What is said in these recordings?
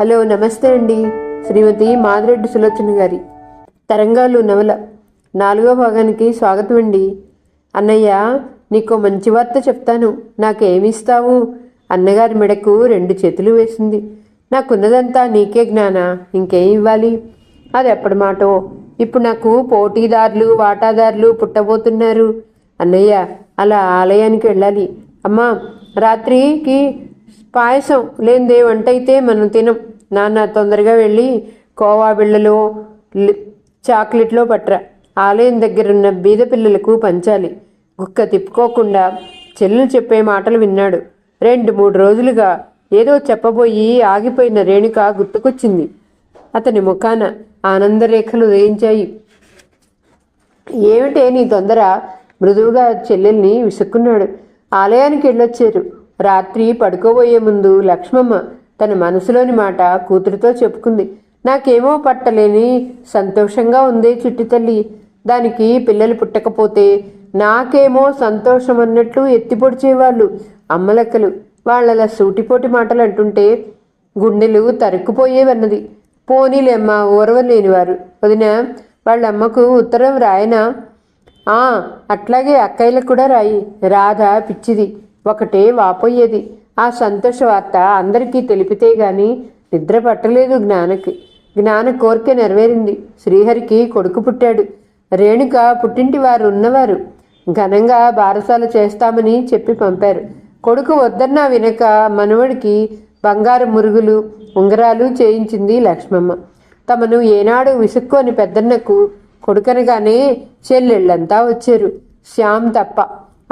Hello నమస్తే అండి. శ్రీమతి మాదిరెడ్డి సులోచన గారి తరంగాలు నవల నాలుగో భాగానికి స్వాగతం అండి. అన్నయ్య నీకు మంచి వార్త చెప్తాను. నాకేమిస్తావు? అన్నగారి మెడకు రెండు చేతులు వేసింది. నాకున్నదంతా నీకే జ్ఞాన? ఇంకేం ఇవ్వాలి? అది ఎప్పటి మాటో? ఇప్పుడు నాకు పోటీదారులు వాటాదారులు పుట్టబోతున్నారు. అన్నయ్య అలా ఆలయానికి వెళ్ళాలి. అమ్మా రాత్రికి పాయసం లేనిదే వంట అయితే మనం తినం. నాన్న తొందరగా వెళ్ళి కోవా బిళ్ళలో చాక్లెట్లో పట్రా. ఆలయం దగ్గరున్న బీద పిల్లలకు పంచాలి. గుక్క తిప్పుకోకుండా చెల్లెలు చెప్పే మాటలు విన్నాడు. రెండు మూడు రోజులుగా ఏదో చెప్పబోయి ఆగిపోయిన రేణుక గుర్తుకొచ్చింది. అతని ముఖాన ఆనందరేఖలు ఉదయించాయి. ఏమిటే నీ తొందర? మృదువుగా చెల్లెల్ని విసుక్కున్నాడు. ఆలయానికి వెళ్ళొచ్చారు. రాత్రి పడుకోబోయే ముందు లక్ష్మమ్మ తన మనసులోని మాట కూతురితో చెప్పుకుంది. నాకేమో పట్టలేని సంతోషంగా ఉంది చిట్టి తల్లి. దానికి పిల్లలు పుట్టకపోతే నాకేమో సంతోషం అన్నట్లు ఎత్తిపొడిచేవాళ్ళు అమ్మలక్కలు వాళ్ళ సూటిపోటి మాటలు అంటుంటే గుండెలు తరుక్కుపోయేవన్నది. పోనీలేమ్మ ఓర్వలేనివారు. వదిన వాళ్ళ అమ్మకు ఉత్తరం రాయనా? ఆ అట్లాగే అక్కయ్యలకు కూడా రాయి. రాధ పిచ్చిది. ఒకటే వాపోయేది ఆ సంతోష వార్త అందరికీ తెలిపితే గాని నిద్ర పట్టలేదు జ్ఞానకి. జ్ఞాన కోరిక నెరవేరింది. శ్రీహరికి కొడుకు పుట్టాడు. రేణుక పుట్టింటి వారు ఉన్నవారు. ఘనంగా బారసాల చేస్తామని చెప్పి పంపారు. కొడుకు వద్దన్నా వినక మనవడికి బంగారు మురుగులు ఉంగరాలు చేయించింది లక్ష్మమ్మ. తమను ఏనాడు విసుక్కొని పెద్దన్నకు కొడుకనగానే చెల్లెళ్ళంతా వచ్చారు. శ్యామ్ తప్ప.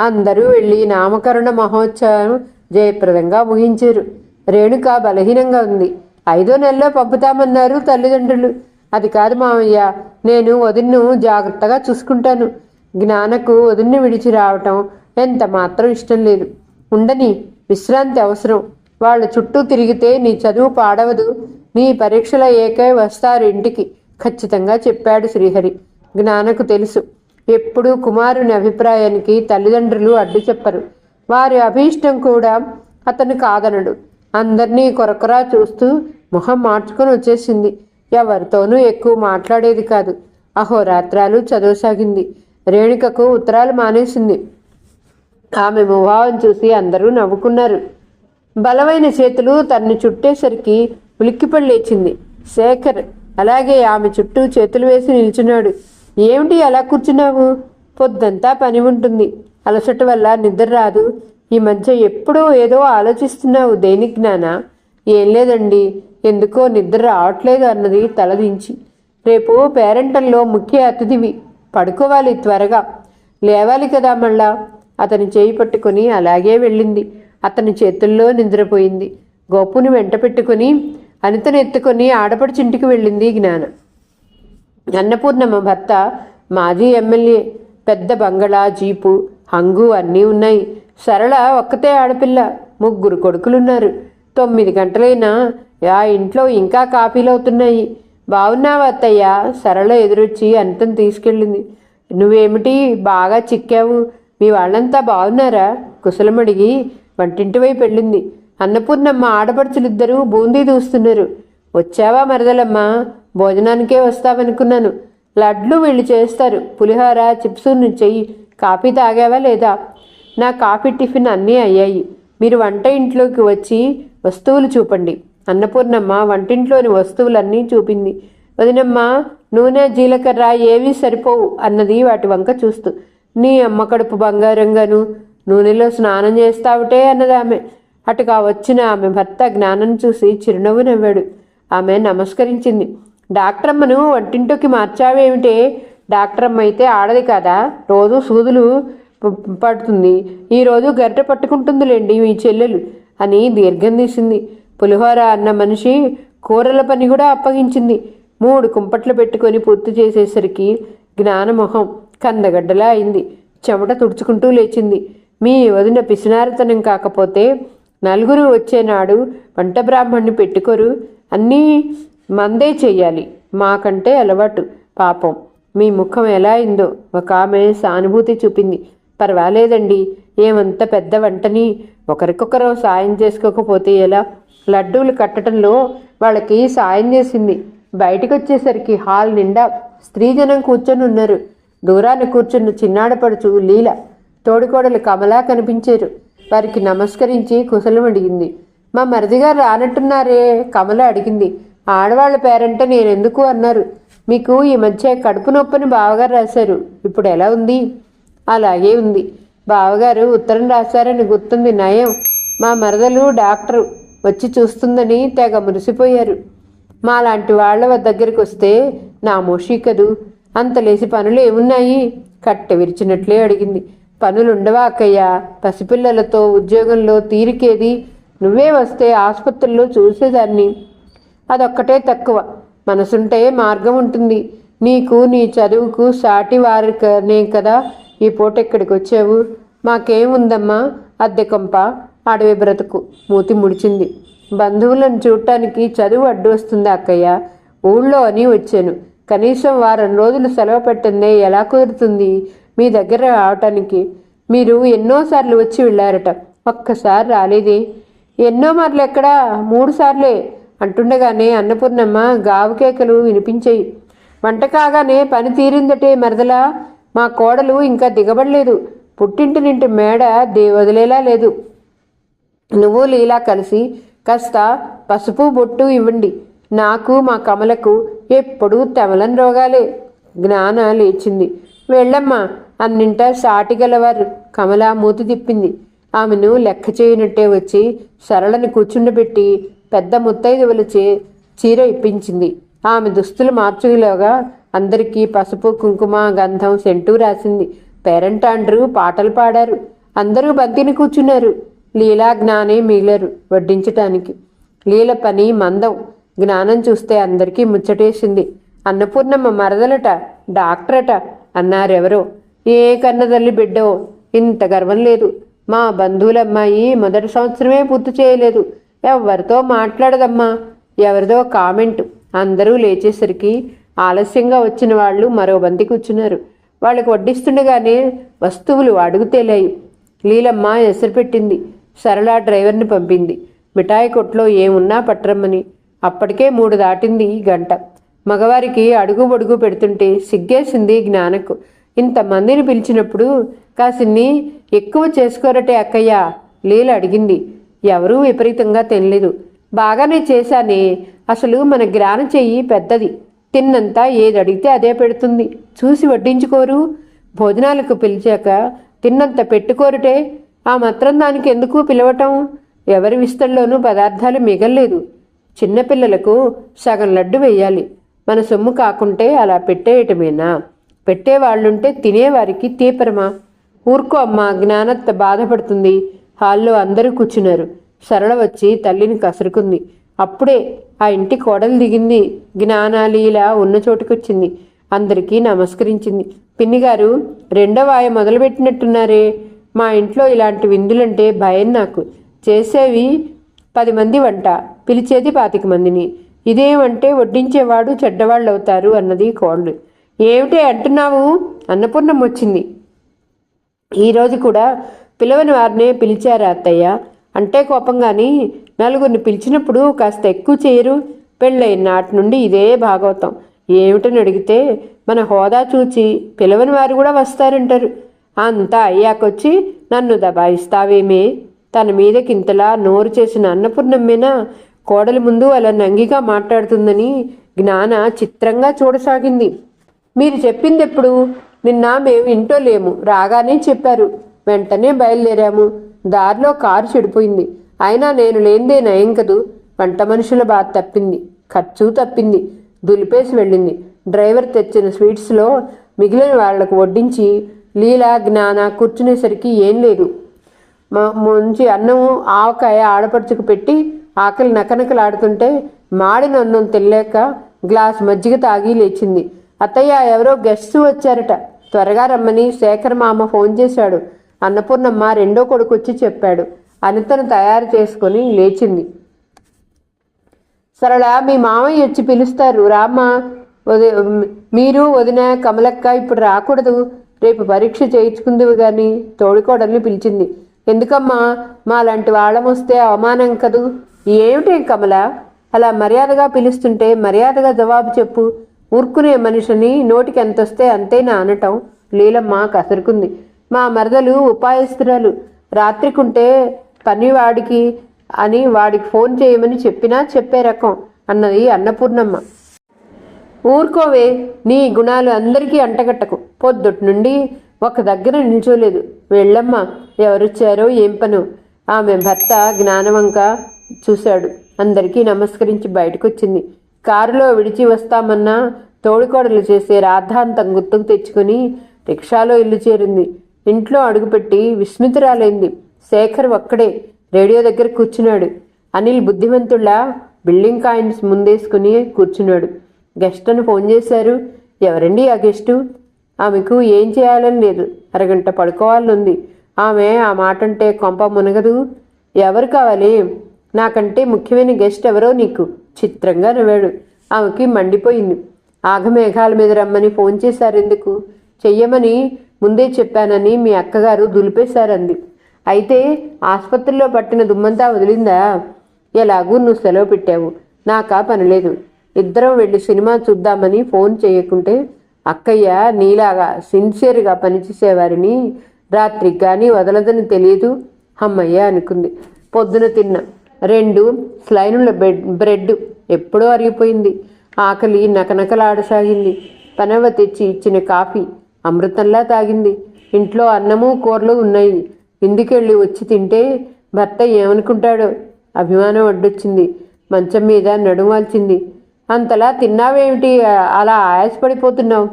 అందరూ వెళ్ళి నామకరణ మహోత్సవం జయప్రదంగా ముగించారు రేణుక బలహీనంగా ఉంది. ఐదో నెలలో పంపుతామన్నారు తల్లిదండ్రులు. అది కాదు మామయ్య నేను వదిన్ను జాగ్రత్తగా చూసుకుంటాను. జ్ఞానకు వదిన్ను విడిచి రావటం ఎంత మాత్రం ఇష్టం లేదు. ఉండని విశ్రాంతి అవసరం. వాళ్ళ చుట్టూ తిరిగితే నీ చదువు పాడవదు. నీ పరీక్షల ఏకై వస్తారు ఇంటికి. ఖచ్చితంగా చెప్పాడు శ్రీహరి. జ్ఞానకు తెలుసు. ఎప్పుడూ కుమారుని అభిప్రాయానికి తల్లిదండ్రులు అడ్డు చెప్పరు. వారి అభీష్టం కూడా అతను కాదనడు. అందరినీ కొరకొరా చూస్తూ మొహం మార్చుకొని వచ్చేసింది. ఎవరితోనూ ఎక్కువ మాట్లాడేది కాదు. అహోరాత్రాలు చదవసాగింది. రేణుకకు ఉత్తరాలు మానేసింది. ఆమె ముభావం చూసి అందరూ నవ్వుకున్నారు. బలమైన చేతులు తన్ని చుట్టేసరికి ఉలిక్కిపడిలేచింది శేఖర్ అలాగే ఆమె చుట్టూ చేతులు వేసి నిల్చున్నాడు. ఏమిటి అలా కూర్చున్నావు? పొద్దంతా పని ఉంటుంది. అలసట వల్ల నిద్ర రాదు. ఈ మధ్య ఎప్పుడూ ఏదో ఆలోచిస్తున్నావు దేని జ్ఞాన ఏం లేదండి. ఎందుకో నిద్ర రావట్లేదు అన్నది తలదించి రేపు పేరెంటల్లో ముఖ్య అతిథివి. పడుకోవాలి త్వరగా. లేవాలి కదా మళ్ళా. అతని చేయి పట్టుకొని అలాగే వెళ్ళింది. అతని చేతుల్లో నిద్రపోయింది. గోపుని వెంట పెట్టుకుని అనితను ఎత్తుకొని ఆడపడిచింటికి వెళ్ళింది జ్ఞాన. అన్నపూర్ణమ్మ భర్త మాజీ ఎమ్మెల్యే పెద్ద బంగళా జీపు హంగు అన్నీ ఉన్నాయి. సరళ ఒక్కతే ఆడపిల్ల. ముగ్గురు కొడుకులున్నారు. తొమ్మిది గంటలైనా ఆ ఇంట్లో ఇంకా కాపీలు అవుతున్నాయి. బాగున్నావా అత్తయ్య? సరళ ఎదురొచ్చి అంతం తీసుకెళ్ళింది. నువ్వేమిటి బాగా చిక్కావు? మీ వాళ్ళంతా బాగున్నారా కుశలమడిగి వంటింటి వైపు వెళ్ళింది. అన్నపూర్ణమ్మ ఆడపడుచులిద్దరూ బూందీ దూస్తున్నారు. వచ్చావా మరదలమ్మ? భోజనానికే వస్తావనుకున్నాను. లడ్లు వీళ్ళు చేస్తారు. పులిహోర చిప్స్ చెయ్యి. కాఫీ తాగావా లేదా? నా కాఫీ టిఫిన్ అన్నీ అయ్యాయి. మీరు వంట ఇంట్లోకి వచ్చి వస్తువులు చూపండి. అన్నపూర్ణమ్మ వంటింట్లోని వస్తువులన్నీ చూపింది. వదినమ్మ నూనె జీలకర్ర ఏవీ సరిపోవు అన్నది వాటి వంక చూస్తూ. నీ అమ్మ కడుపు బంగారంగాను నూనెలో స్నానం చేస్తావుటే అన్నది ఆమె. అటుగా వచ్చిన ఆమె భర్త జ్ఞానం చూసి చిరునవ్వు నవ్వాడు. ఆమె నమస్కరించింది. డాక్టరమ్మను వంటింటికి మార్చావేమిటే? డాక్టరమ్మ అయితే ఆడది కదా? రోజు సూదులు పడుతుంది. ఈరోజు గరిటె పట్టుకుంటుందిలేండి మీ చెల్లెలు అని దీర్ఘం తీసింది. పులిహోర అన్న మనిషి కూరల పని కూడా అప్పగించింది. మూడు కుంపట్లు పెట్టుకొని పూర్తి చేసేసరికి జ్ఞానమొహం కందగడ్డలా అయింది. చెమట తుడుచుకుంటూ లేచింది. మీ వదిన పిసినారితనం కాకపోతే నలుగురు వచ్చేనాడు వంట బ్రాహ్మణ్ణి పెట్టుకోరు. అన్నీ మందే చెయ్యాలి. మాకంటే అలవాటు. పాపం. మీ ముఖం ఎలా అయిందో ఒక ఆమె సానుభూతి చూపింది. పర్వాలేదండి. ఏమంత పెద్ద వంటని ఒకరికొకరు సాయం చేసుకోకపోతే ఎలా? లడ్డూలు కట్టడంలో వాళ్ళకి సాయం చేసింది. బయటికి వచ్చేసరికి హాల్ నిండా స్త్రీజనం కూర్చొని ఉన్నారు దూరాన్ని కూర్చున్న చిన్నాడపడుచు లీల తోడికోడలు కమలా కనిపించారు. వారికి నమస్కరించి కుశలం అడిగింది. మా మరిదిగారు రానట్టున్నారే? కమల అడిగింది. ఆడవాళ్ళ పేరంటే నేనెందుకు అన్నారు. మీకు ఈ మధ్య కడుపు నొప్పిని బావగారు రాశారు. ఇప్పుడు ఎలా ఉంది? అలాగే ఉంది. బావగారు ఉత్తరం రాశారని గుర్తుంది నయం. మా మరదలు డాక్టరు వచ్చి చూస్తుందని తెగ మురిసిపోయారు. మా లాంటి వాళ్ళ దగ్గరికి వస్తే నా మోషీ కదు? అంత లేసి పనులు ఏమున్నాయి? కట్టె విరిచినట్లే అడిగింది. పనులుండవా అక్కయ్యా? పసిపిల్లలతో ఉద్యోగంలో తీరికేది? నువ్వే వస్తే ఆసుపత్రుల్లో చూసేదాన్ని. అదొక్కటే తక్కువ. మనసుంటే మార్గం ఉంటుంది. నీకు నీ చదువుకు సాటి వారికనే కదా. ఈ పూట ఇక్కడికి వచ్చావు మాకేముందమ్మా? అద్దె కొంప అడవి బ్రతుకు మూతి ముడిచింది. బంధువులను చూడటానికి చదువు అడ్డు వస్తుంది అక్కయ్య. ఊళ్ళో అని వచ్చాను. కనీసం వారం రోజులు సెలవు పెట్టిందే ఎలా కుదురుతుంది? మీ దగ్గర రావటానికి. మీరు ఎన్నోసార్లు వచ్చి వెళ్ళారట. ఒక్కసారి రాలేదే. ఎన్నో మార్లు ఎక్కడా? మూడు సార్లే. అంటుండగానే అన్నపూర్ణమ్మ గావుకేకలు వినిపించేయి వినిపించాయి. వంట కాగానే పని తీరిందటే మరదలా. మా కోడలు ఇంకా దిగబడలేదు. పుట్టింటి నింటి మేడ దే వదిలేలా లేదు. నువ్వు లీలా కలిసి కాస్త పసుపు బొట్టు ఇవ్వండి. నాకు మా కమలకు ఎప్పుడూ తెమలని రోగాలే. జ్ఞాన లేచింది. వెళ్ళమ్మా అన్నింట సాటి గలవారు. కమల మూతి తిప్పింది. ఆమెను లెక్క చేయనట్టే వచ్చి సరళని కూర్చుండబెట్టి పెద్ద ముత్తైదువులచే చీర ఇప్పించింది. ఆమె దుస్తులు మార్చులోగా అందరికీ పసుపు కుంకుమ గంధం సెంటు రాసింది. పేరెంట్ అండ్రూ పాటలు పాడారు. అందరూ బంతిని కూర్చున్నారు. లీలా జ్ఞానే మిగిలారు వడ్డించటానికి. లీల పని మందం. జ్ఞానం చూస్తే అందరికీ ముచ్చటేసింది. అన్నపూర్ణమ్మ మరదలట డాక్టరట అన్నారెవరో. ఏ కన్నదల్లి బిడ్డో? ఇంత గర్వం లేదు. మా బంధువులమ్మాయి మొదటి సంవత్సరమే పూర్తి చేయలేదు. ఎవరితో మాట్లాడదమ్మా? ఎవరిదో కామెంట్. అందరూ లేచేసరికి ఆలస్యంగా వచ్చిన వాళ్ళు మరో బంతి కూర్చున్నారు. వాళ్ళకి వడ్డిస్తుండగానే వస్తువులు అడుగుతేలాయి లీలమ్మ ఎసరు పెట్టింది. సరళ డ్రైవర్ని పంపింది. మిఠాయి కొట్లో ఏమున్నా పట్టరమ్మని. అప్పటికే మూడు దాటింది గంట. మగవారికి అడుగు బొడుగు పెడుతుంటే సిగ్గేసింది జ్ఞానకు. ఇంతమందిని పిలిచినప్పుడు కాసిన్ని ఎక్కువ చేసుకోరటే అక్కయ్య లీల అడిగింది. ఎవరూ విపరీతంగా తినలేదు. బాగానే చేశానే. అసలు మన జ్ఞాన చెయ్యి పెద్దది. తిన్నంతా ఏది అడిగితే అదే పెడుతుంది. చూసి వడ్డించుకోరు. భోజనాలకు పిలిచాక తిన్నంత పెట్టుకోరుటే. ఆ మాత్రం దానికి ఎందుకు పిలవటం? ఎవరి విస్తల్లోనూ పదార్థాలు మిగల్లేదు. చిన్నపిల్లలకు సగం లడ్డు వేయాలి మన సొమ్ము కాకుంటే అలా పెట్టేయటమేనా? పెట్టేవాళ్ళుంటే తినేవారికి తీపరమా? ఊరుకో అమ్మ జ్ఞానత్త బాధపడుతుంది. హాల్లో అందరూ కూర్చున్నారు. సరళ వచ్చి తల్లిని కసురుకుంది. అప్పుడే ఆ ఇంటి కోడలు దిగింది. జ్ఞానాలీల ఉన్న చోటుకొచ్చింది. అందరికీ నమస్కరించింది. పిన్నిగారు రెండో వాయ మొదలుపెట్టినట్టున్నారే. మా ఇంట్లో ఇలాంటి విందులంటే భయం నాకు. చేసేవి పది మంది వంట పిలిచేది పాతిక మందిని. ఇదేమంటే వడ్డించేవాడు చెడ్డవాళ్ళు అవుతారు అన్నది కోళ్ళు ఏమిటి అంటున్నావు? అన్నపూర్ణం వచ్చింది. ఈరోజు కూడా పిలవని వారినే పిలిచారా అత్తయ్య? అంటే కోపం కానీ నలుగురిని పిలిచినప్పుడు కాస్త ఎక్కువ చేయరు. పెళ్ళైన నాటి నుండి ఇదే భాగవతం. ఏమిటని అడిగితే మన హోదా చూచి పిలవని వారు కూడా వస్తారంటారు. అంతా అయ్యాకొచ్చి నన్ను దబాయిస్తావేమే? తన మీదకింతలా నోరు చేసిన అన్నపూర్ణమ్మేనా కోడలి ముందు అలా నంగిగా మాట్లాడుతుందని జ్ఞాన చిత్రంగా చూడసాగింది. మీరు చెప్పింది ఎప్పుడు నిన్న మేము ఇంటో లేము. రాగానే చెప్పారు. వెంటనే బయలుదేరాము. దారిలో కారు చెడిపోయింది. అయినా నేను లేనిదే నయం కదూ? వంట మనుషుల బాధ తప్పింది. ఖర్చు తప్పింది. దులిపేసి వెళ్ళింది. డ్రైవర్ తెచ్చిన స్వీట్స్లో మిగిలిన వాళ్ళకు వడ్డించి లీలా జ్ఞాన కూర్చునేసరికి ఏం లేదు. మంచి అన్నం ఆవకాయ ఆడపడుచుకు పెట్టి ఆకలి నకనకలాడుతుంటే మాడిన అన్నం తెల్లాక గ్లాస్ మజ్జిగ తాగి లేచింది. అత్తయ్య ఎవరో గెస్ట్ వచ్చారట. త్వరగా రమ్మని శేఖర్ మామ ఫోన్ చేశాడు. అన్నపూర్ణమ్మ రెండో కొడుకు వచ్చి చెప్పాడు. అనితను తయారు చేసుకొని లేచింది. సరళ మీ మామయ్య వచ్చి పిలుస్తారు. రామ్మ వది మీరు వదిన కమలక్క ఇప్పుడు రాకూడదు. రేపు పరీక్ష చేయించుకుందివి కానీ తోడికోడల్ని పిలిచింది. ఎందుకమ్మా మా లాంటి వాళ్ళం వస్తే అవమానం కదూ? ఏమిటి కమల? అలా మర్యాదగా పిలుస్తుంటే మర్యాదగా జవాబు చెప్పు. ఊరుకునే మనిషిని నోటికి ఎంత వస్తే అంతేనా అనటం లీలమ్మ కసరుకుంది. మా మరదలు ఉపాయస్తురాలు. రాత్రికుంటే పనివాడికి అని వాడికి ఫోన్ చేయమని చెప్పినా చెప్పే రకం అన్నది అన్నపూర్ణమ్మ. ఊరుకోవే నీ గుణాలు అందరికీ అంటగట్టకు. పొద్దుటి నుండి ఒక దగ్గర నిల్చోలేదు. వెళ్ళమ్మ ఎవరొచ్చారో ఏం పను? ఆమె భర్త జ్ఞానవంక చూశాడు. అందరికీ నమస్కరించి బయటకొచ్చింది. కారులో విడిచి వస్తామన్నా తోడుకోడలు చేసే రాద్ధాంతం గుర్తుకు తెచ్చుకుని రిక్షాలో ఇల్లు చేరింది. ఇంట్లో అడుగుపెట్టి విస్మితురాలైంది. శేఖర్ ఒక్కడే రేడియో దగ్గర కూర్చున్నాడు. అనిల్ బుద్ధిమంతుళ్ళ బిల్డింగ్ కాయిన్స్ ముందేసుకుని కూర్చున్నాడు. గెస్ట్ అని ఫోన్ చేశారు. ఎవరండి ఆ గెస్టు? ఆమెకు ఏం చేయాలని లేదు. అరగంట పడుకోవాలనుంది. ఆమె ఆ మాట అంటే కొంప మునగదు. ఎవరు కావాలి? నాకంటే ముఖ్యమైన గెస్ట్ ఎవరో నీకు? చిత్రంగా నవ్వాడు. ఆమెకి మండిపోయింది. ఆగమేఘాల మీద రమ్మని ఫోన్ చేశారు ఎందుకు? చెయ్యమని ముందే చెప్పానని మీ అక్కగారు దులిపేశారంది. అయితే ఆసుపత్రిలో పట్టిన దుమ్మంతా వదిలిందా? ఎలాగూ నువ్వు సెలవు పెట్టావు. నాకా పనిలేదు. ఇద్దరం వెళ్ళి సినిమా చూద్దామని ఫోన్ చేయకుంటే అక్కయ్య నీలాగా సిన్సియర్గా పనిచేసేవారిని రాత్రికి కానీ వదలదని తెలియదు అమ్మయ్య అనుకుంది. పొద్దున తిన్న రెండు స్లైనుల బెడ్ బ్రెడ్ ఎప్పుడో అరిగిపోయింది. ఆకలి నకనకలాడసాగింది. పనవ తెచ్చి ఇచ్చిన కాఫీ అమృతంలా తాగింది. ఇంట్లో అన్నము కూరలు ఉన్నాయి. ఇందుకెళ్ళి వచ్చి తింటే భర్త ఏమనుకుంటాడో? అభిమానం అడ్డొచ్చింది. మంచం మీద నడుమాల్చింది అంతలా తిన్నావేమిటి? అలా ఆయాసపడిపోతున్నావు.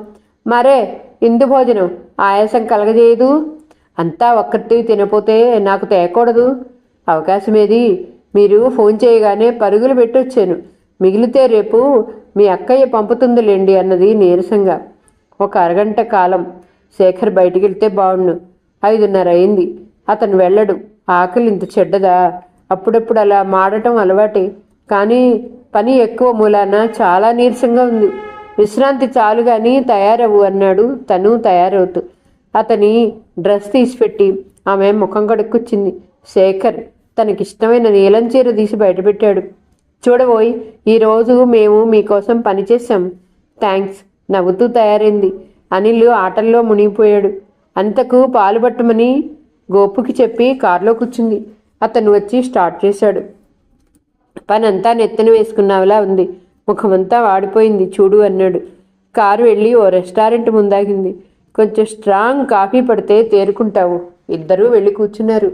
మరే ఇందు భోజనం. ఆయాసం కలగజేయదు. అంతా ఒక్కటి తినపోతే నాకు తేకూడదు. అవకాశమేది? మీరు ఫోన్ చేయగానే పరుగులు పెట్టొచ్చాను. మిగిలితే రేపు మీ అక్కయ్య పంపుతుందిలేండి అన్నది నీరసంగా. ఒక అరగంట కాలం శేఖర్ బయటికి వెళ్తే బాగుండు ఐదున్నర అయింది. అతను వెళ్ళడు. ఆకలి ఇంత చెడ్డదా? అప్పుడప్పుడు అలా మాడటం అలవాటే. కానీ పని ఎక్కువ మూలాన చాలా నీరసంగా ఉంది. విశ్రాంతి చాలు గాని తయారవు అన్నాడు. తను తయారవుతూ. అతని డ్రెస్ తీసిపెట్టి ఆమె ముఖం కడుక్కొచ్చింది. శేఖర్ తనకిష్టమైన నీలం చీర తీసి బయటపెట్టాడు. చూడబోయ్ ఈరోజు మేము మీకోసం పనిచేసాం థ్యాంక్స్ నవ్వుతూ తయారైంది. అనిల్ ఆటల్లో మునిగిపోయాడు. అంతకు పాలు పట్టమని గోపుకి చెప్పి కారులో కూర్చుంది. అతను వచ్చి స్టార్ట్ చేశాడు. పనంతా నెత్తన వేసుకున్నావులా ఉంది. ముఖమంతా వాడిపోయింది. చూడు అన్నాడు. కారు వెళ్ళి ఓ రెస్టారెంట్ ముందాగింది. కొంచెం స్ట్రాంగ్ కాఫీ పడితే తేరుకుంటావు. ఇద్దరూ వెళ్ళి కూర్చున్నారు.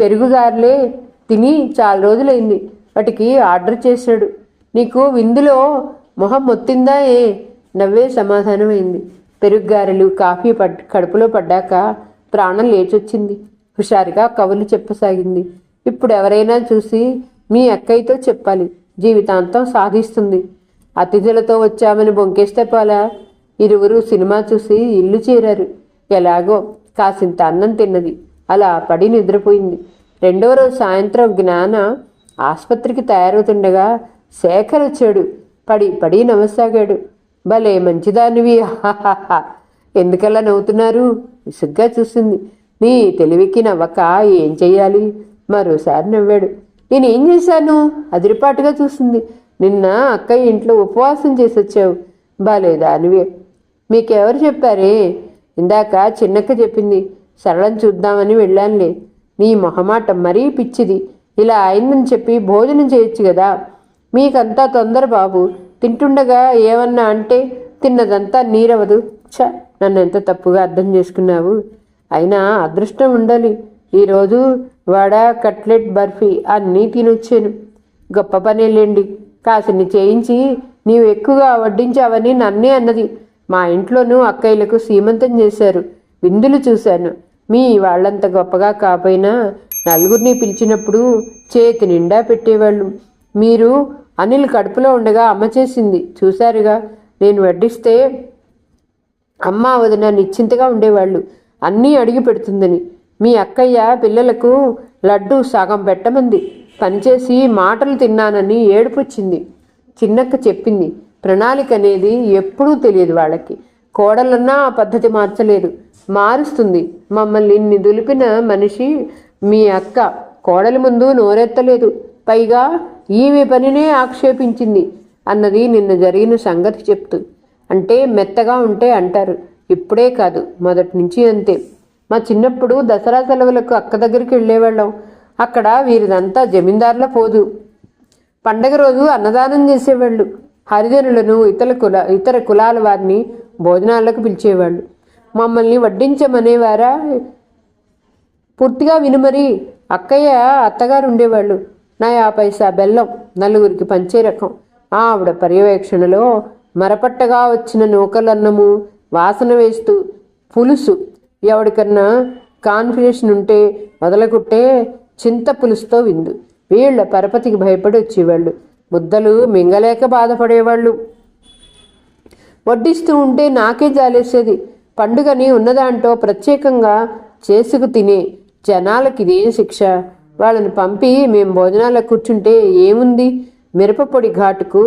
పెరుగుగారులే తిని చాలా రోజులైంది. వాటికి ఆర్డర్ చేశాడు. నీకు విందులో మొహం మొత్తిందా ఏ? నవ్వే సమాధానమైంది. పెరుగుగారెలు కాఫీ పడ్ కడుపులో పడ్డాక ప్రాణం లేచొచ్చింది. హుషారుగా కవులు చెప్పసాగింది. ఇప్పుడు ఎవరైనా చూసి మీ అక్కయ్యతో చెప్పాలి. జీవితాంతం సాధిస్తుంది. అతిథులతో వచ్చామని బొంకేస్తే పోలా? ఇరువురు సినిమా చూసి ఇల్లు చేరారు. ఎలాగో కాసింత అన్నం తిన్నది. అలా పడి నిద్రపోయింది. రెండవ రోజు సాయంత్రం జ్ఞాన ఆసుపత్రికి తయారవుతుండగా శేఖర్ వచ్చాడు పడి పడి నమస్సాగాడు. భలే మంచిదానివి. ఎందుకలా నవ్వుతున్నారు? విసుగ్గా చూసింది. నీ తెలివికి నవ్వక ఏం చెయ్యాలి? మరోసారి నవ్వాడు. నేనేం చేశాను? అదిరిపాటుగా చూసింది. నిన్న అక్కయ్య ఇంట్లో ఉపవాసం చేసి వచ్చావు బాలేదానివే మీకెవరు చెప్పారే? ఇందాక చిన్నక్క చెప్పింది. సరళం చూద్దామని వెళ్ళానులే. నీ మొహమాట మరీ పిచ్చిది. ఇలా అయిందని చెప్పి భోజనం చేయొచ్చు కదా. మీకంతా తొందర బాబు. తింటుండగా ఏమన్నా అంటే తిన్నదంతా నీరవదు. ఛ నన్ను ఎంత తప్పుగా అర్థం చేసుకున్నావు? అయినా అదృష్టం ఉండాలి. ఈరోజు వడ కట్లెట్ బర్ఫీ అన్నీ తినొచ్చాను. గొప్ప పనేలేండి. కాసిని చేయించి నీవు ఎక్కువగా వడ్డించావని నన్నే అన్నది. మా ఇంట్లోనూ అక్కయ్యలకు సీమంతం చేశారు. విందులు చూశాను. మీ వాళ్ళంత గొప్పగా కాపోయినా నలుగురిని పిలిచినప్పుడు చేతి నిండా పెట్టేవాళ్ళు. మీరు అనిల్ కడుపులో ఉండగా అమ్మ చేసింది. చూశారుగా? నేను వడ్డిస్తే అమ్మ వదిన నిశ్చింతగా ఉండేవాళ్ళు. అన్నీ అడిగి పెడుతుందని. మీ అక్కయ్య పిల్లలకు లడ్డు సగం పెట్టమంది. పనిచేసి మాటలు తిన్నానని ఏడుపొచ్చింది చిన్నక్క చెప్పింది. ప్రణాళిక అనేది ఎప్పుడూ తెలియదు వాళ్ళకి. కోడలన్నా ఆ పద్ధతి మార్చలేదు. మారుస్తుంది. మమ్మల్ని ఇన్ని దులిపిన మనిషి మీ అక్క. కోడలి ముందు నోరెత్తలేదు. పైగా ఈమె పనినే ఆక్షేపించింది అన్నది నిన్న జరిగిన సంగతి చెప్తూ. అంటే మెత్తగా ఉంటే అంటారు. ఇప్పుడే కాదు మొదటి నుంచి అంతే. మా చిన్నప్పుడు దసరా సెలవులకు అక్క దగ్గరికి వెళ్ళేవాళ్ళం. అక్కడ వీరిదంతా జమీందారుల పోదు. పండగ రోజు అన్నదానం చేసేవాళ్ళు. హరిజనులను ఇతర కుల ఇతర కులాల వారిని భోజనాలకు పిలిచేవాళ్ళు. మమ్మల్ని వడ్డించమనేవారా? పూర్తిగా వినుమరి అక్కయ్య అత్తగారు ఉండేవాళ్ళు. నా యా పైసా బెల్లం నలుగురికి పంచే రకం ఆవిడ పర్యవేక్షణలో మరపట్టగా వచ్చిన నూకలన్నము వాసన వేస్తూ పులుసు. ఎవడికన్నా కాన్ఫిడేషన్ ఉంటే వదలకుట్టే చింత పులుసుతో విందు. వీళ్ళ పరపతికి భయపడి వచ్చేవాళ్ళు. ముద్దలు మింగలేక బాధపడేవాళ్ళు. వడ్డిస్తూ ఉంటే నాకే జాలేసేది. పండుగని ఉన్నదాంటో ప్రత్యేకంగా చేసుకు తినే జనాలకి ఇదేం శిక్ష? వాళ్ళని పంపి మేము భోజనాలకు కూర్చుంటే ఏముంది? మిరపపొడి ఘాటుకు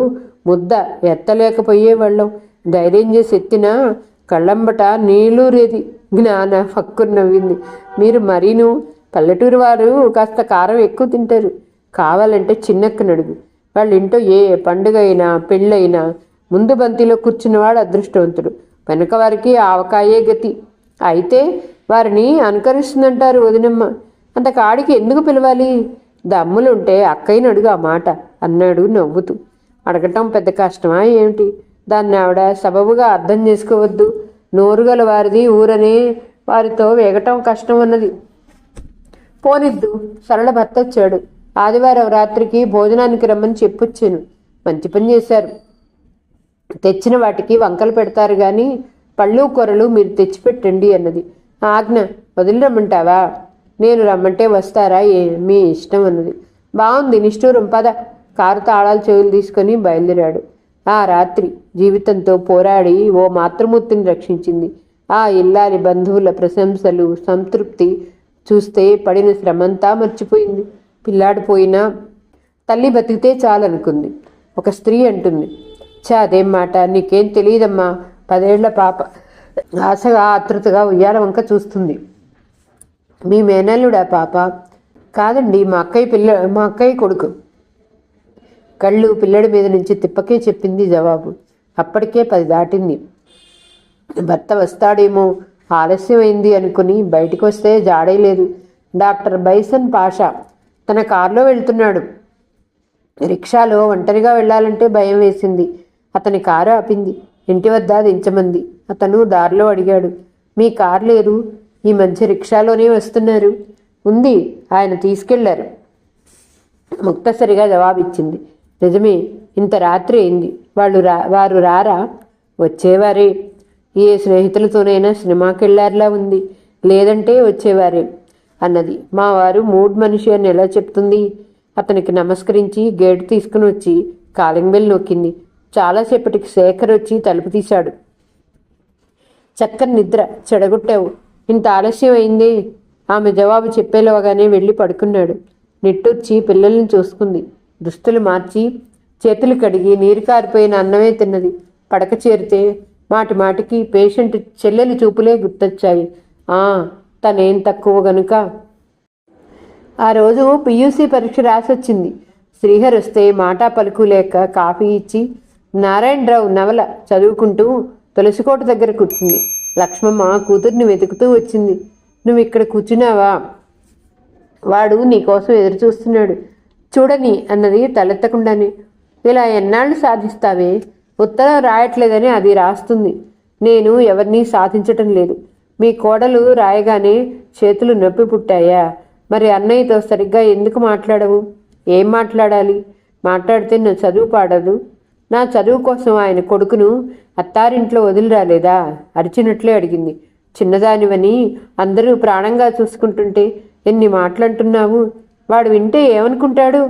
ముద్ద ఎత్తలేకపోయేవాళ్ళం. ధైర్యం చేసి ఎత్తినా కళ్ళంబట నీళ్ళూరేది జ్ఞాన ఫక్కురు నవ్వింది. మీరు మరీను. పల్లెటూరు వారు కాస్త కారం ఎక్కువ తింటారు. కావాలంటే చిన్నక్క నడుగు వాళ్ళ ఇంట్లో ఏ పండుగ అయినా పెళ్ళైనా ముందు బంతిలో కూర్చున్నవాడు అదృష్టవంతుడు. వెనక వారికి ఆవకాయే గతి. అయితే వారిని అనుకరిస్తుందంటారు వదినమ్మ. అంత కాడికి ఎందుకు పిలవాలి? దమ్ములుంటే అక్కయ్యని అడుగు ఆ మాట అన్నాడు నవ్వుతూ. అడగటం పెద్ద కష్టమా ఏమిటి? దాన్ని ఆవిడ సబబుగా అర్థం చేసుకోవద్దు. నోరుగల వారిది ఊరనే వారితో వేగటం కష్టం అన్నది పోనిద్దు సరళ భర్త వచ్చాడు ఆదివారం రాత్రికి భోజనానికి రమ్మని చెప్పొచ్చాను. మంచి పని చేశారు. తెచ్చిన వాటికి వంకలు పెడతారు కానీ పళ్ళు కూరలు మీరు తెచ్చిపెట్టండి అన్నది. ఆజ్ఞ వదిలి రమ్మంటావా నేను రమ్మంటే వస్తారా? మీ ఇష్టం అన్నది. బాగుంది నిష్ఠూరం పద. కారు తాళాలు చెవులు తీసుకొని బయలుదేరాడు. ఆ రాత్రి జీవితంతో పోరాడి ఓ మాతృమూర్తిని రక్షించింది. ఆ ఇల్లాలి బంధువుల ప్రశంసలు సంతృప్తి చూస్తే పడిన శ్రమంతా మర్చిపోయింది. పిల్లాడు పోయినా తల్లి బతికితే చాలనుకుంది. ఒక స్త్రీ అంటుంది చా అదేం మాట? నీకేం తెలియదమ్మా పదేళ్ళ పాప. ఆశగా ఆతృతగా ఉయ్యాల వంక చూస్తుంది. మీ మేనల్లుడా పాప? కాదండి మా అక్కయ్య పిల్ల మా అక్కయ్య కొడుకు. కళ్ళు పిల్లడి మీద నుంచి తిప్పకే చెప్పింది జవాబు. అప్పటికే పది దాటింది. భర్త వస్తాడేమో ఆలస్యమైంది అనుకుని బయటికి వస్తే జాడే లేదు. డాక్టర్ బైసన్ పాషా తన కారులో వెళ్తున్నాడు. రిక్షాలో ఒంటరిగా వెళ్ళాలంటే భయం వేసింది. అతని కారు ఆపింది. ఇంటి వద్ద దించమంది. అతను దారిలో అడిగాడు. మీ కారు లేరు ఈ మధ్య రిక్షాలోనే వస్తున్నారు. ఉంది. ఆయన తీసుకెళ్ళారు. ముక్తసరిగా జవాబిచ్చింది. నిజమే ఇంత రాత్రి అయింది. వాళ్ళు రా వారు రారా? వచ్చేవారే. ఏ స్నేహితులతోనైనా సినిమాకి వెళ్ళారులా ఉంది. లేదంటే వచ్చేవారే అన్నది. మా వారు మూడ్ మనిషి అని ఎలా చెప్తుంది? అతనికి నమస్కరించి గేటు తీసుకుని వచ్చి కాలింగ్ బెల్ నొక్కింది. చాలాసేపటికి శేఖర్ వచ్చి తలుపు తీశాడు. చక్కని నిద్ర చెడగొట్టావు. ఇంత ఆలస్యం అయింది ఆమె జవాబు చెప్పేలోగానే వెళ్ళి పడుకున్నాడు. నిట్టూర్చి పిల్లల్ని చూసుకుంది. దుస్తులు మార్చి చేతులు కడిగి నీరు కారిపోయిన అన్నమే తిన్నది. పడక చేరితే మాటి మాటికి పేషెంట్ చెల్లెలి చూపులే గుర్తొచ్చాయి. ఆ తనేం తక్కువ గనుక? ఆ రోజు పియూసీ పరీక్ష రాసొచ్చింది. శ్రీహర్ వస్తే మాటా పలుకు లేక కాఫీ ఇచ్చి నారాయణరావు నవల చదువుకుంటూ తులసికోట దగ్గర కూర్చుంది. లక్ష్మమ్మ కూతుర్ని వెతుకుతూ వచ్చింది. నువ్వు ఇక్కడ కూర్చున్నావా? వాడు నీకోసం ఎదురు చూస్తున్నాడు. చూడని అన్నది తలెత్తకుండానే. ఇలా ఎన్నాళ్ళు సాధిస్తావే? ఉత్తరం రాయట్లేదని అది రాస్తుంది. నేను ఎవరినీ సాధించటం లేదు. మీ కోడలు రాయగానే చేతులు నొప్పి పుట్టాయా? మరి అన్నయ్యతో సరిగ్గా ఎందుకు మాట్లాడవు? ఏం మాట్లాడాలి? మాట్లాడితే నువ్వు చదువు పాడదు. నా చదువు కోసం ఆయన కొడుకును అత్తారింట్లో వదిలి రాలేదా అరిచినట్లే అడిగింది. చిన్నదానివని అందరూ ప్రాణంగా చూసుకుంటుంటే ఎన్ని మాటలంటున్నావు? వాడు వింటే ఏమనుకుంటాడు?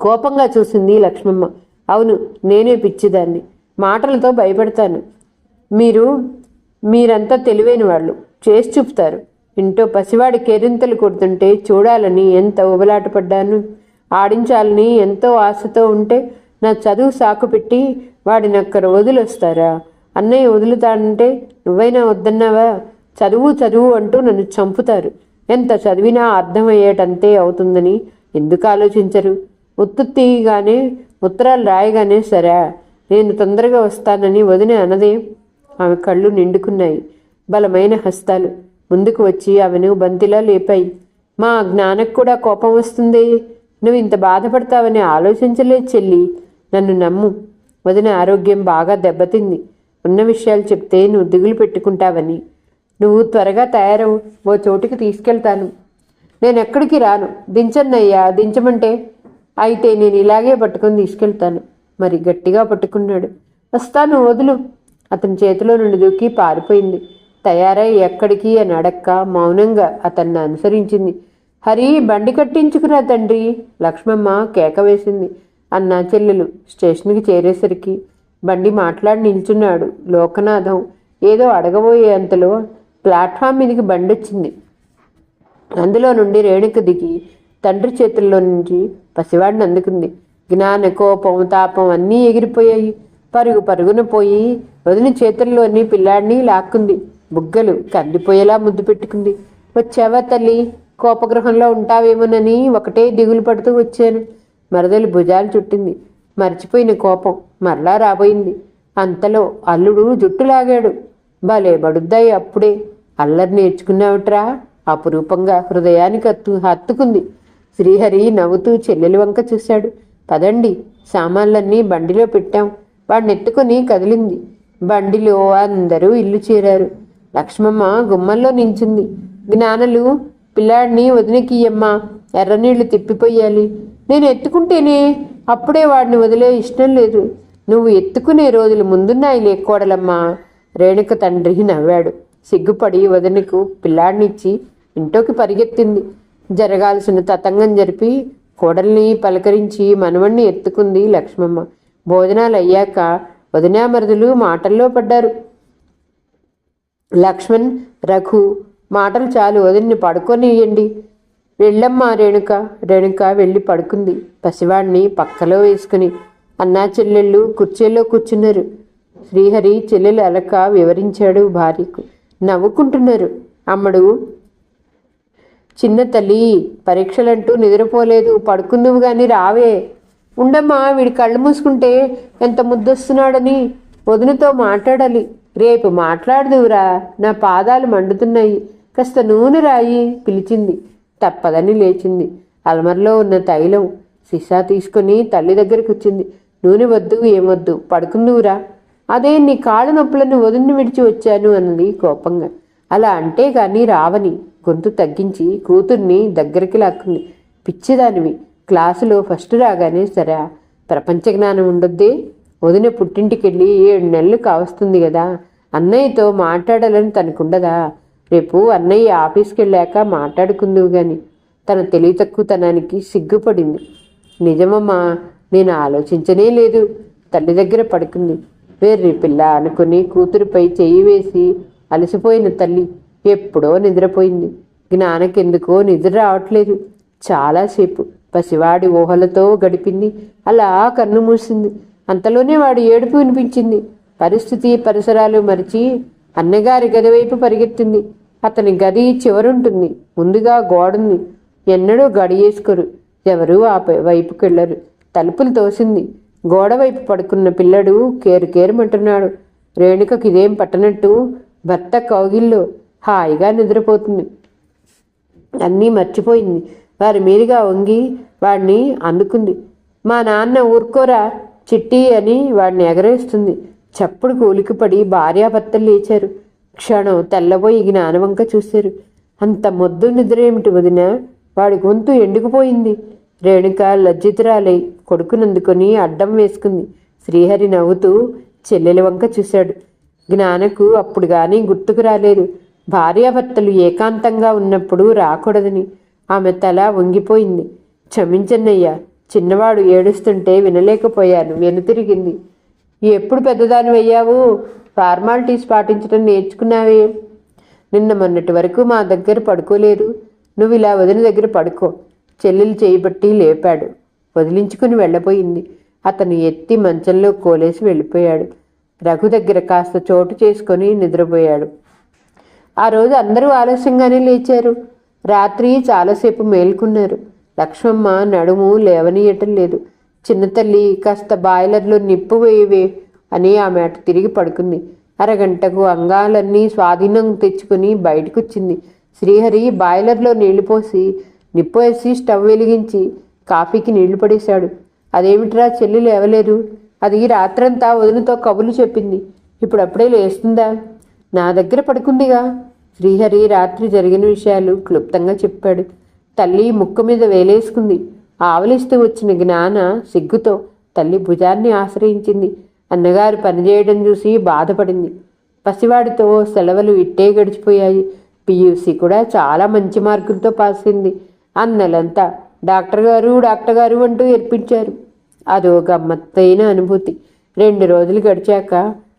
కోపంగా చూసింది లక్ష్మమ్మ. అవును నేనే పిచ్చిదాన్ని. మాటలతో భయపెడతాను. మీరు మీరంతా తెలివైన వాళ్ళు. చేసి చూపుతారు. ఇంటో పసివాడి కేరింతలు కొడుతుంటే చూడాలని ఎంత ఉబలాట పడ్డాను ఆడించాలని ఎంతో ఆశతో ఉంటే నా చదువు సాకు పెట్టి వాడిని అక్కడ వదిలొస్తారా? అన్నయ్య వదులుతానంటే నువ్వైనా వద్దన్నావా? చదువు చదువు అంటూ నన్ను చంపుతారు. ఎంత చదివినా అర్థమయ్యేటంతే అవుతుందని ఎందుకు ఆలోచించరు? ఉత్తుత్తిగానే ఉత్తరాలు రాయగానే సరే నేను తొందరగా వస్తానని వదిన అనదే ఆమె కళ్ళు నిండుకున్నాయి. బలమైన హస్తాలు. ముందుకు వచ్చి ఆమెను బంతిలా లేపాయి. మా జ్ఞానకు కూడా కోపం వస్తుంది. నువ్వు ఇంత బాధపడతావని ఆలోచించలేదు చెల్లి. నన్ను నమ్ము. వదిన ఆరోగ్యం బాగా దెబ్బతింది. ఉన్న విషయాలు చెప్తే నువ్వు దిగులు పెట్టుకుంటావని. నువ్వు త్వరగా తయారవు. ఓ చోటుకి తీసుకెళ్తాను. నేను ఎక్కడికి రాను. దించన్నయ్యా దించమంటే? అయితే నేను ఇలాగే పట్టుకొని తీసుకెళ్తాను. మరి గట్టిగా పట్టుకున్నాడు. వస్తాను వదులు. అతని చేతిలో నుండి దూకి పారిపోయింది. తయారై ఎక్కడికి అని అడక్క మౌనంగా అతన్ని అనుసరించింది. హరి బండి కట్టించుకురా తండ్రి. లక్ష్మమ్మ కేక వేసింది. అన్నా చెల్లెలు స్టేషన్కి చేరేసరికి బండి మాట్లాడి నిల్చున్నాడు లోకనాథం. ఏదో అడగబోయే అంతలో ప్లాట్ఫామ్ మీదకి బండి వచ్చింది అందులో నుండి రేణుక దిగి తండ్రి చేతుల్లో నుంచి పసివాడిని అందుకుంది. జ్ఞాన కోపం తాపం అన్నీ ఎగిరిపోయాయి. పరుగు పరుగున పోయి వదిన చేతుల్లోని పిల్లాడిని లాక్కుంది. బుగ్గలు కందిపోయేలా ముద్దు పెట్టుకుంది. వచ్చావా తల్లి? కోపగృహంలో ఉంటావేమోనని ఒకటే దిగులు పడుతూ వచ్చాను. మరదలు భుజాలు చుట్టింది. మర్చిపోయిన కోపం మరలా రాబోయింది. అంతలో అల్లుడు జుట్టు లాగాడు భలే బడుద్దాయి అప్పుడే. అల్లరి నేర్చుకున్నావుట్రా? అపురూపంగా హృదయానికి అత్తు హత్తుకుంది. శ్రీహరి నవ్వుతూ చెల్లెలి వంక చూశాడు. పదండి సామాన్లన్నీ బండిలో పెట్టాం. వాడిని కదిలింది. బండిలో అందరూ ఇల్లు చేరారు. లక్ష్మమ్మ గుమ్మంలో నించుంది. జ్ఞానలు పిల్లాడిని వదినకియ్యమ్మా ఎర్రనీళ్ళు తిప్పిపోయాలి. నేను ఎత్తుకుంటేనే అప్పుడే వాడిని వదిలే ఇష్టం లేదు. నువ్వు ఎత్తుకునే రోజులు ముందున్నాయి లేకోడలమ్మా రేణుక తండ్రి నవ్వాడు. సిగ్గుపడి వదినకు పిల్లాడినిచ్చి ఇంట్లోకి పరిగెత్తింది. జరగాల్సిన తతంగం జరిపి కోడల్ని పలకరించి మనవణ్ణి ఎత్తుకుంది లక్ష్మమ్మ. భోజనాలు అయ్యాక వదినామరుదులు మాటల్లో పడ్డారు. లక్ష్మణ్ రఘు మాటలు చాలు వదిన్ని పడుకొనియండి వెళ్ళమ్మా రేణుక. రేణుక వెళ్ళి పడుకుంది. పసివాణ్ణి పక్కలో వేసుకుని అన్నా చెల్లెళ్ళు కుర్చీలో కూర్చున్నారు. శ్రీహరి చెల్లెలు అలక వివరించాడు భార్యకు. నవ్వుకుంటున్నారు. అమ్మడు చిన్న తల్లి పరీక్షలంటూ నిద్రపోలేదు. పడుకుందువు కానీ రావే. ఉండమ్మా వీడి కళ్ళు మూసుకుంటే ఎంత ముద్దొస్తున్నాడని వదినతో మాట్లాడాలి. రేపు మాట్లాడదువురా. నా పాదాలు మండుతున్నాయి. కాస్త నూనె రాయి పిలిచింది. తప్పదని లేచింది. అల్మర్లో ఉన్న తైలం సీసా తీసుకుని తల్లి దగ్గరికి వచ్చింది. నూనె వద్దు ఏమొద్దు? పడుకున్నవురా అదే నీ కాళ్ళ నొప్పులను వదిలిని విడిచి వచ్చాను అన్నది కోపంగా. అలా అంటే కానీ రావని గొంతు తగ్గించి కూతుర్ని దగ్గరికి లాక్కుంది. పిచ్చిదానివి క్లాసులో ఫస్ట్ రాగానే సరే ప్రపంచ జ్ఞానం ఉండొద్దే. వదిన పుట్టింటికెళ్ళి ఏడు నెలలు కావస్తుంది కదా. అన్నయ్యతో మాట్లాడాలని తనకుండదా? రేపు అన్నయ్య ఆఫీస్కి వెళ్ళాక మాట్లాడుకుందువు గాని తన తెలివి తక్కువతనానికి సిగ్గుపడింది. నిజమమ్మా నేను ఆలోచించనే లేదు. తల్లి దగ్గర పడుకుంది. వేర్రి పిల్ల అనుకుని కూతురుపై చెయ్యి వేసి అలసిపోయిన తల్లి ఎప్పుడో నిద్రపోయింది. జ్ఞానకెందుకో నిద్ర రావట్లేదు. చాలాసేపు పసివాడి ఊహలతో గడిపింది. అలా కన్ను మూసింది. అంతలోనే వాడి ఏడుపు వినిపించింది. పరిస్థితి పరిసరాలు మరిచి అన్నగారి గది వైపు పరిగెత్తింది. అతని గది చివరుంటుంది. ముందుగా గోడుంది. ఎన్నడూ గడియేసుకోరు. ఎవరూ ఆ పై- వైపుకెళ్ళరు తలుపులు తోసింది. గోడ వైపు పడుకున్న పిల్లడు కేరు కేరుమంటున్నాడు రేణుకకి ఇదేం పట్టనట్టు? భర్త కౌగిల్లో హాయిగా నిద్రపోతుంది. అన్నీ మర్చిపోయింది. వారి మీదుగా వంగి వాడిని అందుకుంది. మా నాన్న ఊరుకోరా? చిట్టి అని వాడిని ఎగరేస్తుంది. చప్పుడు కూలికిపడి భార్యాభర్తలు లేచారు. క్షణం తెల్లబోయి జ్ఞానవంక చూశారు. అంత మొద్దు నిద్ర ఏమిటి వదిన? వాడి గొంతు ఎండుకుపోయింది. రేణుక లజ్జితురాలై కొడుకునందుకొని అడ్డం వేసుకుంది. శ్రీహరి నవ్వుతూ చెల్లెలి వంక చూశాడు. జ్ఞానకు అప్పుడు కానీ గుర్తుకు రాలేదు. భార్యాభర్తలు ఏకాంతంగా ఉన్నప్పుడు రాకూడదని ఆమె తల వంగిపోయింది. క్షమించన్నయ్యా చిన్నవాడు ఏడుస్తుంటే వినలేకపోయాను. వెనుతిరిగింది. ఎప్పుడు పెద్దదాని అయ్యావు ఫార్మాలిటీస్ పాటించడం నేర్చుకున్నావే. నిన్న మొన్నటి వరకు మా దగ్గర పడుకోలేదు. నువ్వు ఇలా వదిన దగ్గర పడుకో. చెల్లెలు చేయబట్టి లేపాడు. వదిలించుకుని వెళ్ళబోయింది. అతను ఎత్తి మంచంలో కోలేసి వెళ్ళిపోయాడు. రఘు దగ్గర కాస్త చోటు చేసుకొని నిద్రపోయాడు. ఆ రోజు అందరూ ఆలస్యంగానే లేచారు. రాత్రి చాలాసేపు మేల్కొన్నారు. లక్ష్మమ్మ నడుము లేవనీయటం లేదు. చిన్న తల్లి కాస్త బాయిలర్లో నిప్పు వేయవే అని ఆమె అటు తిరిగి పడుకుంది. అరగంటకు అంగాలన్నీ స్వాధీనం తెచ్చుకుని బయటకొచ్చింది. శ్రీహరి బాయిలర్లో నీళ్ళు పోసి నిప్పు వేసి స్టవ్ వెలిగించి కాఫీకి నీళ్ళు పడేశాడు. అదేమిట్రా చెల్లి లేవలేదు? అది రాత్రంతా వదినతో కబులు చెప్పింది. ఇప్పుడప్పుడే లేస్తుందా? నా దగ్గర పడుకుందిగా. శ్రీహరి రాత్రి జరిగిన విషయాలు క్లుప్తంగా చెప్పాడు. తల్లి ముక్కు మీద వేలేసుకుంది. ఆవలిస్తూ వచ్చిన జ్ఞాన సిగ్గుతో తల్లి భుజాన్ని ఆశ్రయించింది. అన్నగారు పనిచేయడం చూసి బాధపడింది. పసివాడితో సెలవులు ఇట్టే గడిచిపోయాయి. పియూసీ కూడా చాలా మంచి మార్కులతో పాస్ అయింది. అన్నలంతా డాక్టర్ గారు డాక్టర్ గారు అంటూ ఏర్పించారు. అదో గమ్మత్తైన అనుభూతి. రెండు రోజులు గడిచాక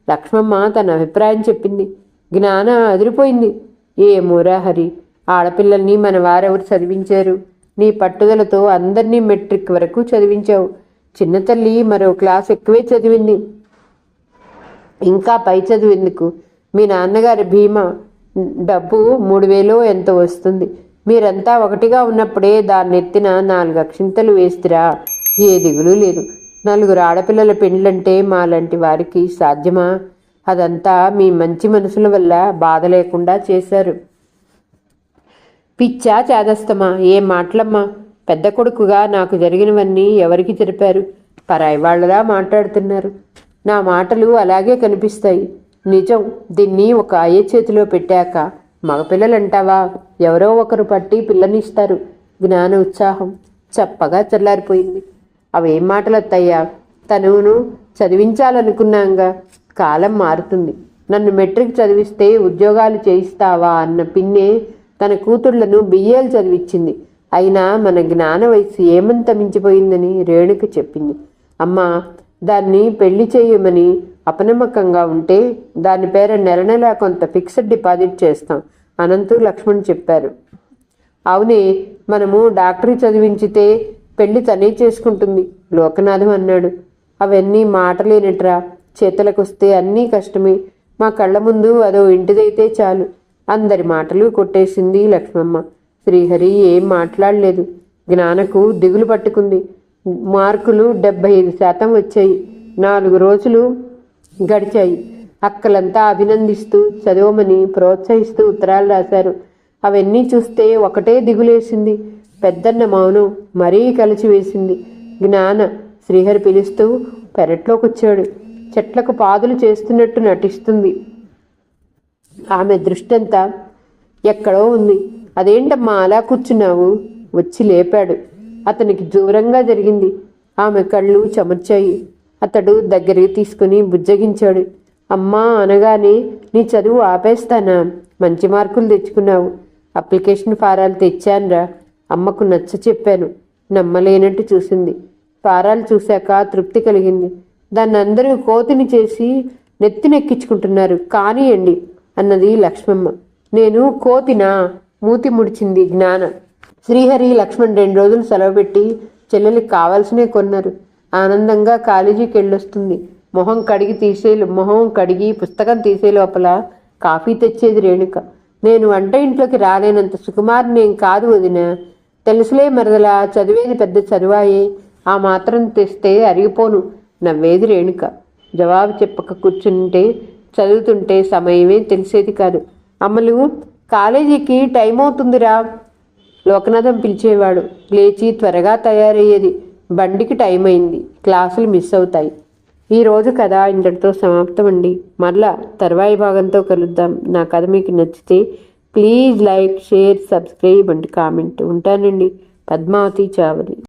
లక్ష్మమ్మ తన అభిప్రాయం చెప్పింది. జ్ఞాన అదిరిపోయింది. ఏ హరి ఆడపిల్లల్ని మన వారెవరు చదివించారు? నీ పట్టుదలతో అందరినీ మెట్రిక్ వరకు చదివించావు. చిన్న తల్లి మరో క్లాస్ ఎక్కువే చదివింది. ఇంకా పై చదివేందుకు మీ నాన్నగారి భీమా డబ్బు మూడు వేలు ఎంత వస్తుంది. మీరంతా ఒకటిగా ఉన్నప్పుడే దాన్ని ఎత్తిన నాలుగు అక్షింతలు వేస్తురా ఏ దిగులు లేదు. నలుగురు ఆడపిల్లల పెండ్లంటే మాలాంటి వారికి సాధ్యమా? అదంతా మీ మంచి మనసుల వల్ల బాధ లేకుండా చేశారు. పిచ్చా చేదస్తమా? ఏం మాటలమ్మా? పెద్ద కొడుకుగా నాకు జరిగినవన్నీ ఎవరికి తెలిపారు పరాయి వాళ్ళలా మాట్లాడుతున్నారు. నా మాటలు అలాగే కనిపిస్తాయి. నిజం దీన్ని ఒక అయ్య చేతిలో పెట్టాక మగపిల్లలంటావా? ఎవరో ఒకరు పట్టి పిల్లనిస్తారు. జ్ఞాన ఉత్సాహం చప్పగా చల్లారిపోయింది. అవేం మాటలు అత్తయ్యా తనును చదివించాలనుకున్నాంగా. కాలం మారుతుంది. నన్ను మెట్రిక్ చదివిస్తే ఉద్యోగాలు చేయిస్తావా? అన్న పిన్నే తన కూతుళ్ళను బియ్యాలు చదివించింది అయినా మన జ్ఞాన వయసు ఏమంత మించిపోయిందని రేణుక చెప్పింది. అమ్మా దాన్ని పెళ్ళి చేయమని అపనమ్మకంగా ఉంటే దాని పేర నెల నెలా కొంత ఫిక్స్డ్ డిపాజిట్ చేస్తాం అనంతు లక్ష్మణ్ చెప్పారు. అవునే మనము డాక్టరీ చదివించితే పెళ్ళి తనే చేసుకుంటుంది లోకనాథం అన్నాడు. అవన్నీ మాటలేనట్రా చేతలకొస్తే అన్నీ కష్టమే. మా కళ్ళ ముందు అదో ఇంటిదైతే చాలు. అందరి మాటలు కొట్టేసింది లక్ష్మమ్మ. శ్రీహరి ఏం మాట్లాడలేదు. జ్ఞానకు దిగులు పట్టుకుంది. మార్కులు డెబ్బై ఐదు శాతం వచ్చాయి. నాలుగు రోజులు గడిచాయి. అక్కలంతా అభినందిస్తూ చదవమని ప్రోత్సహిస్తూ ఉత్తరాలు రాశారు. అవన్నీ చూస్తే ఒకటే దిగులేసింది. పెద్దన్న మౌనం మరీ కలిసి వేసింది జ్ఞాన శ్రీహరి పిలుస్తూ పెరట్లోకి వచ్చాడు చెట్లకు పాదులు చేస్తున్నట్టు నటిస్తుంది. ఆమె దృష్టంతా ఎక్కడో ఉంది. అదేంటమ్మా అలా కూర్చున్నావు? వచ్చి లేపాడు. అతనికి దూరంగా జరిగింది. ఆమె కళ్ళు చెమర్చాయి. అతడు దగ్గరికి తీసుకుని బుజ్జగించాడు. అమ్మా అనగానే నీ చదువు ఆపేస్తానా? మంచి మార్కులు తెచ్చుకున్నావు. అప్లికేషన్ ఫారాలు తెచ్చానురా. అమ్మకు నచ్చ చెప్పాను. నమ్మలేనట్టు చూసింది. ఫారాలు చూశాక తృప్తి కలిగింది. దాన్ని అందరూ కోతిని చేసి నెత్తినెక్కించుకుంటున్నారు. కానియండి అన్నది లక్ష్మమ్మ. నేను కోతినా మూతి ముడిచింది జ్ఞాన. శ్రీహరి లక్ష్మణ్ రెండు రోజులు సెలవు పెట్టి చెల్లెలికి కావాల్సినవి కొన్నారు. ఆనందంగా కాలేజీకి వెళ్ళొస్తుంది మొహం కడిగి తీసే మొహం కడిగి పుస్తకం తీసే లోపల కాఫీ తెచ్చేది రేణుక. నేను వంట ఇంట్లోకి రాలేనంత సుకుమార్ నేను కాదు వదిన. తెలుసులే మరదలా చదివేది పెద్ద చదువాయే ఆ మాత్రం తెస్తే అరిగిపోను నవ్వేది రేణుక. జవాబు చెప్పక కూర్చుంటే చదువుతుంటే సమయమే తెలిసేది కాదు. అమ్మలు కాలేజీకి టైం అవుతుందిరా. లోకనాథం పిలిచేవాడు. లేచి త్వరగా తయారయ్యేది. బండికి టైం అయింది. క్లాసులు మిస్ అవుతాయి. ఈరోజు కథ ఇంతటితో సమాప్తం అండి మరలా తర్వాయి భాగంతో కలుద్దాం. నా కథ మీకు నచ్చితే please like share subscribe and comment. ఉంటానండి. పద్మావతి చావలి.